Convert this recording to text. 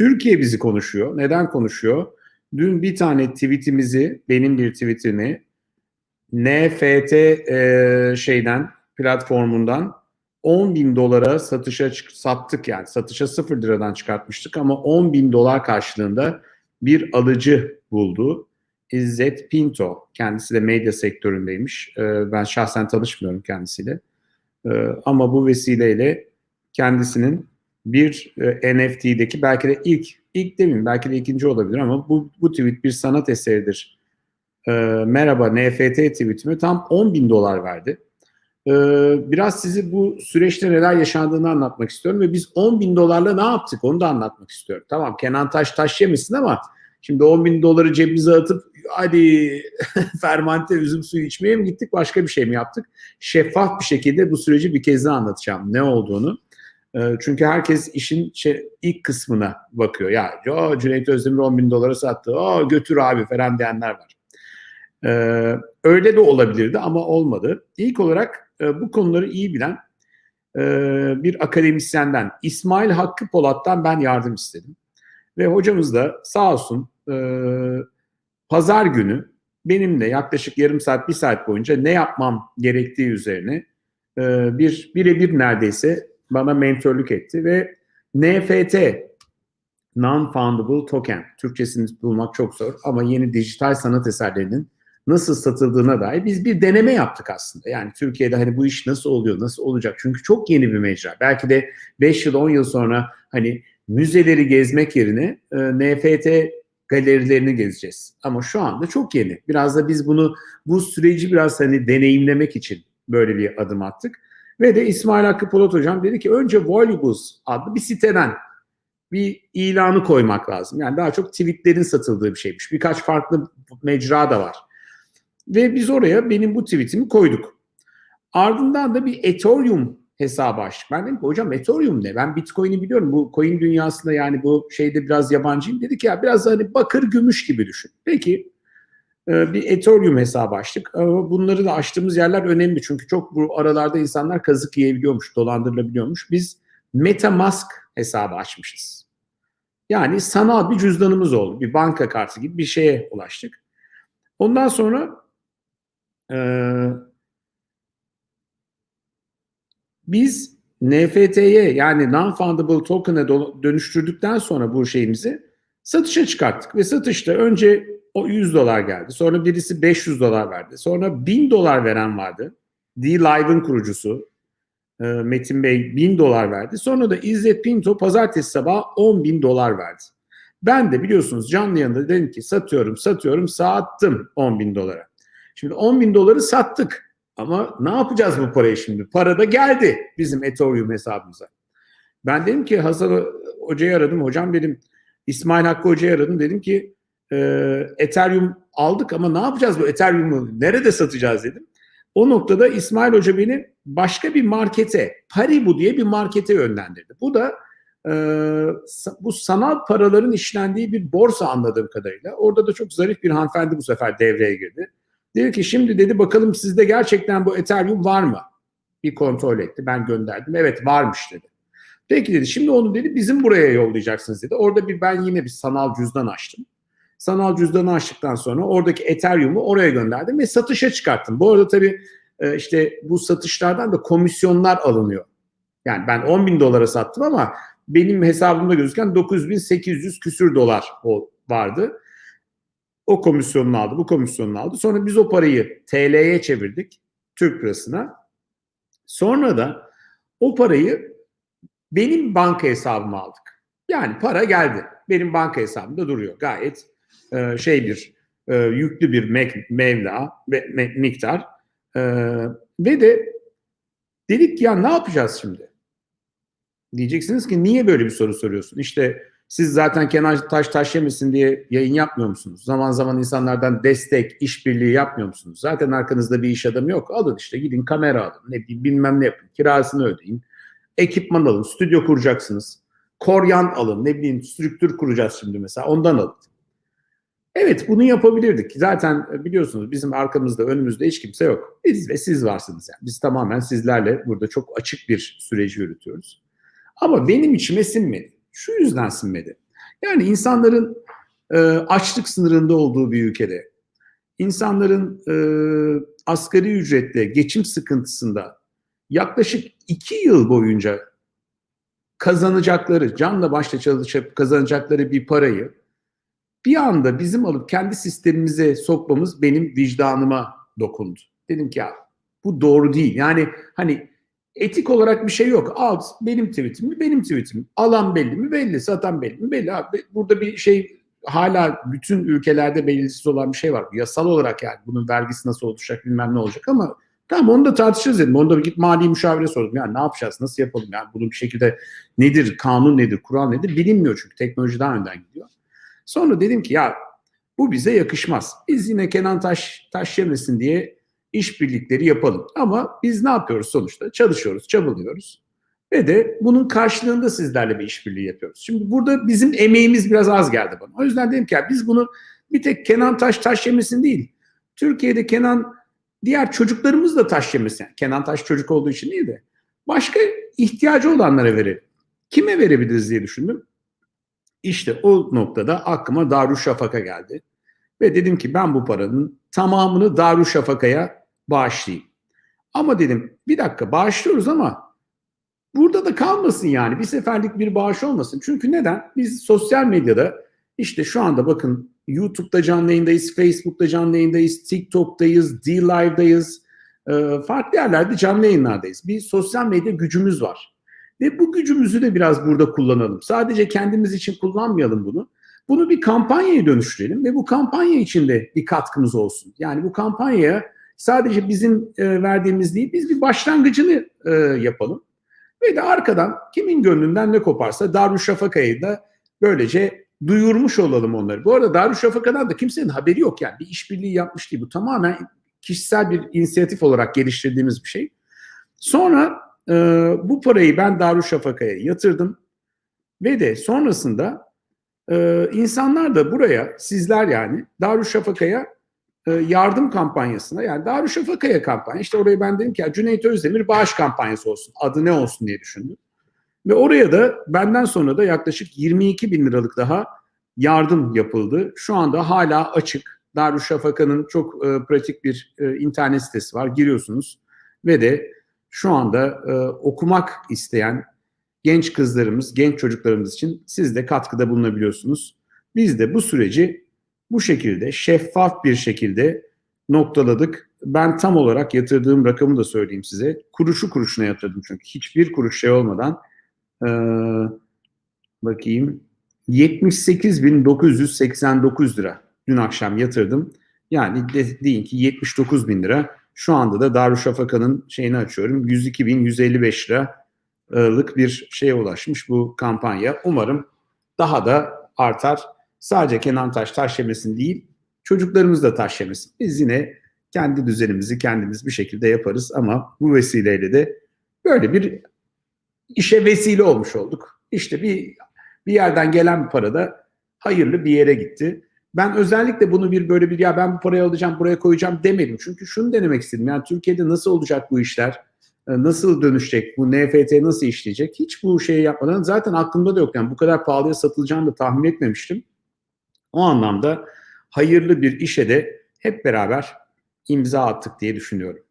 Türkiye bizi konuşuyor. Neden konuşuyor? Dün bir tane tweetimizi, benim bir tweetimi NFT e, şeyden platformundan 10 bin dolara satışa çık- sattık yani satışa 0 liradan çıkartmıştık ama 10 bin dolar karşılığında bir alıcı buldu. İzzet Pinto. Kendisi de medya sektöründeymiş. E, ben şahsen tanışmıyorum kendisiyle. E, ama bu vesileyle kendisinin bir e, NFT'deki belki de ilk, ilk demeyeyim belki de ikinci olabilir ama bu, bu tweet bir sanat eseridir. E, merhaba NFT tweetime tam 10 bin dolar verdi. E, biraz sizi bu süreçte neler yaşandığını anlatmak istiyorum ve biz 10 bin dolarla ne yaptık onu da anlatmak istiyorum. Tamam Kenan Taş taş yemesin ama şimdi 10 bin doları cebimize atıp hadi fermante üzüm suyu içmeye mi gittik başka bir şey mi yaptık? Şeffaf bir şekilde bu süreci bir kez daha anlatacağım ne olduğunu. E, çünkü herkes işin şey, ilk kısmına bakıyor. Ya o Cüneyt Özdemir 10 bin dolara sattı. O götür abi falan diyenler var. E, öyle de olabilirdi ama olmadı. İlk olarak e, bu konuları iyi bilen e, bir akademisyenden İsmail Hakkı Polat'tan ben yardım istedim. Ve hocamız da sağ olsun e, pazar günü benimle yaklaşık yarım saat, bir saat boyunca ne yapmam gerektiği üzerine e, bir birebir neredeyse bana mentörlük etti ve NFT Non-Fundable Token Türkçesini bulmak çok zor ama yeni dijital sanat eserlerinin nasıl satıldığına dair biz bir deneme yaptık aslında. Yani Türkiye'de hani bu iş nasıl oluyor, nasıl olacak? Çünkü çok yeni bir mecra. Belki de 5 yıl, 10 yıl sonra hani müzeleri gezmek yerine e, NFT galerilerini gezeceğiz. Ama şu anda çok yeni. Biraz da biz bunu bu süreci biraz hani deneyimlemek için böyle bir adım attık. Ve de İsmail Hakkı Polat Hocam dedi ki önce Valuables adlı bir siteden bir ilanı koymak lazım. Yani daha çok tweetlerin satıldığı bir şeymiş. Birkaç farklı mecra da var. Ve biz oraya benim bu tweetimi koyduk. Ardından da bir Ethereum hesabı açtık. Ben dedim ki hocam Ethereum ne? Ben Bitcoin'i biliyorum. Bu coin dünyasında yani bu şeyde biraz yabancıyım. Dedik ya biraz hani bakır gümüş gibi düşün. Peki bir Ethereum hesabı açtık. Bunları da açtığımız yerler önemli. Çünkü çok bu aralarda insanlar kazık yiyebiliyormuş, dolandırılabiliyormuş. Biz Metamask hesabı açmışız. Yani sanal bir cüzdanımız oldu. Bir banka kartı gibi bir şeye ulaştık. Ondan sonra e, biz NFT'ye yani non-fundable token'a dönüştürdükten sonra bu şeyimizi satışa çıkarttık. Ve satışta önce o 100 dolar geldi. Sonra birisi 500 dolar verdi. Sonra 1000 dolar veren vardı. D-Live'ın kurucusu Metin Bey 1000 dolar verdi. Sonra da İzzet Pinto pazartesi sabahı 10 bin dolar verdi. Ben de biliyorsunuz canlı yanında dedim ki satıyorum satıyorum sattım 10 bin dolara. Şimdi 10 bin doları sattık ama ne yapacağız bu parayı şimdi? Para da geldi bizim Ethereum hesabımıza. Ben dedim ki Hasan Hoca'yı aradım. Hocam dedim İsmail Hakkı Hoca'yı aradım. Dedim ki e, Ethereum aldık ama ne yapacağız bu Ethereum'u? Nerede satacağız dedim. O noktada İsmail Hoca beni başka bir markete, Paribu diye bir markete yönlendirdi. Bu da e, bu sanal paraların işlendiği bir borsa anladığım kadarıyla. Orada da çok zarif bir hanımefendi bu sefer devreye girdi. Dedi ki şimdi dedi bakalım sizde gerçekten bu Ethereum var mı? Bir kontrol etti. Ben gönderdim. Evet varmış dedi. Peki dedi şimdi onu dedi bizim buraya yollayacaksınız dedi. Orada bir ben yine bir sanal cüzdan açtım. Sanal cüzdanı açtıktan sonra oradaki Ethereum'u oraya gönderdim ve satışa çıkarttım. Bu arada tabii işte bu satışlardan da komisyonlar alınıyor. Yani ben 10 bin dolara sattım ama benim hesabımda gözüken 9800 küsür dolar vardı. O komisyonunu aldı, bu komisyonunu aldı. Sonra biz o parayı TL'ye çevirdik, Türk lirasına. Sonra da o parayı benim banka hesabıma aldık. Yani para geldi. Benim banka hesabımda duruyor. Gayet e, şey bir e, yüklü bir me- mevla ve me- miktar. E, ve de dedik ya ne yapacağız şimdi? Diyeceksiniz ki niye böyle bir soru soruyorsun? İşte siz zaten Kenan Taş taş yemesin diye yayın yapmıyor musunuz? Zaman zaman insanlardan destek, işbirliği yapmıyor musunuz? Zaten arkanızda bir iş adamı yok. Alın işte gidin kamera alın, ne bileyim bilmem ne yapın, kirasını ödeyin. Ekipman alın, stüdyo kuracaksınız. Koryan alın, ne bileyim strüktür kuracağız şimdi mesela ondan alın. Evet bunu yapabilirdik. Zaten biliyorsunuz bizim arkamızda önümüzde hiç kimse yok. Biz ve siz varsınız yani. Biz tamamen sizlerle burada çok açık bir süreci yürütüyoruz. Ama benim içime sinmedi. Şu yüzden sinmedi. Yani insanların e, açlık sınırında olduğu bir ülkede, insanların e, asgari ücretle geçim sıkıntısında yaklaşık iki yıl boyunca kazanacakları, canla başla çalışıp kazanacakları bir parayı bir anda bizim alıp kendi sistemimize sokmamız benim vicdanıma dokundu. Dedim ki ya bu doğru değil. Yani hani etik olarak bir şey yok. Al benim tweetim mi benim tweetim. Alan belli mi belli, satan belli mi belli. Abi, burada bir şey hala bütün ülkelerde belirsiz olan bir şey var. Yasal olarak yani bunun vergisi nasıl olacak bilmem ne olacak ama tamam onu da tartışırız dedim. Onu da git mali müşavire sordum. Yani ne yapacağız, nasıl yapalım yani bunun bir şekilde nedir, kanun nedir, kural nedir bilinmiyor çünkü teknoloji daha önden gidiyor. Sonra dedim ki ya bu bize yakışmaz. Biz yine Kenan Taş taş yemesin diye işbirlikleri yapalım. Ama biz ne yapıyoruz sonuçta? Çalışıyoruz, çabalıyoruz. Ve de bunun karşılığında sizlerle bir işbirliği yapıyoruz. Şimdi burada bizim emeğimiz biraz az geldi bana. O yüzden dedim ki ya biz bunu bir tek Kenan Taş taş yemesin değil. Türkiye'de Kenan diğer çocuklarımız da taş yemesin. Yani Kenan Taş çocuk olduğu için değil de başka ihtiyacı olanlara verelim. Kime verebiliriz diye düşündüm. İşte o noktada aklıma Darüşşafaka geldi. Ve dedim ki ben bu paranın tamamını Darüşşafaka'ya bağışlayayım. Ama dedim bir dakika bağışlıyoruz ama burada da kalmasın yani. Bir seferlik bir bağış olmasın. Çünkü neden? Biz sosyal medyada işte şu anda bakın YouTube'da canlı yayındayız, Facebook'ta canlı yayındayız, TikTok'tayız, D-Live'dayız. Farklı yerlerde canlı yayınlardayız. Bir sosyal medya gücümüz var. Ve bu gücümüzü de biraz burada kullanalım. Sadece kendimiz için kullanmayalım bunu. Bunu bir kampanyaya dönüştürelim ve bu kampanya içinde bir katkımız olsun. Yani bu kampanyaya sadece bizim e, verdiğimiz değil, biz bir başlangıcını e, yapalım. Ve de arkadan kimin gönlünden ne koparsa Darüşşafaka'yı da böylece duyurmuş olalım onları. Bu arada Darüşşafaka'dan da kimsenin haberi yok yani. Bir işbirliği yapmış değil. Bu tamamen kişisel bir inisiyatif olarak geliştirdiğimiz bir şey. Sonra e, bu parayı ben Darüşşafaka'ya yatırdım. Ve de sonrasında e, insanlar da buraya, sizler yani Darüşşafaka'ya e, yardım kampanyasına yani Darüşşafaka'ya kampanya. İşte oraya ben dedim ki Cüneyt Özdemir bağış kampanyası olsun. Adı ne olsun diye düşündüm. Ve oraya da benden sonra da yaklaşık 22 bin liralık daha yardım yapıldı. Şu anda hala açık. Darüşşafaka'nın çok e, pratik bir e, internet sitesi var. Giriyorsunuz ve de şu anda e, okumak isteyen genç kızlarımız, genç çocuklarımız için siz de katkıda bulunabiliyorsunuz. Biz de bu süreci bu şekilde şeffaf bir şekilde noktaladık. Ben tam olarak yatırdığım rakamı da söyleyeyim size. Kuruşu kuruşuna yatırdım çünkü hiçbir kuruş şey olmadan ee, bakayım 78.989 lira dün akşam yatırdım. Yani de, deyin ki 79 bin lira. Şu anda da Darüşşafaka'nın şeyini açıyorum. 102.155 liralık bir şeye ulaşmış bu kampanya. Umarım daha da artar. Sadece Kenan Taş taş yemesin değil, çocuklarımız da taş yemesin. Biz yine kendi düzenimizi kendimiz bir şekilde yaparız ama bu vesileyle de böyle bir işe vesile olmuş olduk. İşte bir bir yerden gelen bir para da hayırlı bir yere gitti. Ben özellikle bunu bir böyle bir ya ben bu parayı alacağım buraya koyacağım demedim. Çünkü şunu denemek istedim. Yani Türkiye'de nasıl olacak bu işler? Nasıl dönüşecek? Bu NFT nasıl işleyecek? Hiç bu şeyi yapmadan zaten aklımda da yok. Yani bu kadar pahalıya satılacağını da tahmin etmemiştim. O anlamda hayırlı bir işe de hep beraber imza attık diye düşünüyorum.